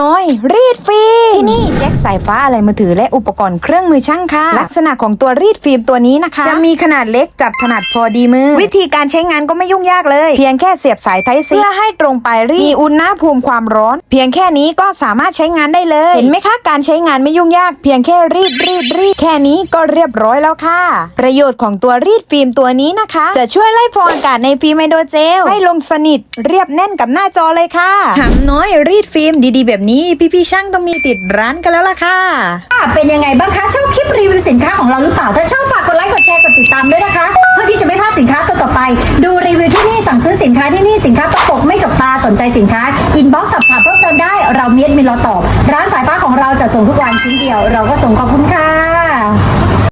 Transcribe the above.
น้อย รีดฟิล์มที่นี่แจ็คสายฟ้าอะไรมือถือและอุปกรณ์เครื่องมือช่างค่ะ ลักษณะของตัวรีดฟิล์มตัวนี้นะคะ จะมีขนาดเล็กจับขนาดพอดีมือ วิธีการใช้งานก็ไม่ยุ่งยากเลย เพียงแค่เสียบสายไทซีเพื่อให้ตรงปลายรีดมีอุณหภูมิความร้อน เพียงแค่นี้ก็สามารถใช้งานได้เลย เห็นไหมคะการใช้งานไม่ยุ่งยากเพียงแค่รีดรีดรีดแค่นี้ก็เรียบร้อยแล้วค่ะ ประโยชน์ของตัวรีดฟิล์มตัวนี้นะคะ จะช่วยไล่ฟองอากาศในฟิล์มไฮโดรเจลให้ลงสนิท เรียบแน่นกับหน้าจอเลยค่ะหำน้อยรีดฟิล์มดีๆแบบนี้พี่ๆช่างต้องมีติดร้านกันแล้วล่ะค่ะ เป็นยังไงบ้างคะชอบคลิปรีวิวสินค้าของเราหรือเปล่า ถ้าชอบฝากกดไลค์กดแชร์กดติดตามด้วยนะคะ เพื่อที่จะไม่พลาดสินค้าตัวต่อไป ดูรีวิวที่นี่สั่งซื้อสินค้าที่นี่สินค้าตกปกไม่จบตาสนใจสินค้าอินบ็อกซ์สอบถามเพิ่มเติมได้เราเมียดมีเราตอบ ร้านสายฟ้าของเราจะส่งทุกวันชิ้นเดียว เราก็ส่งขอบคุณค่ะ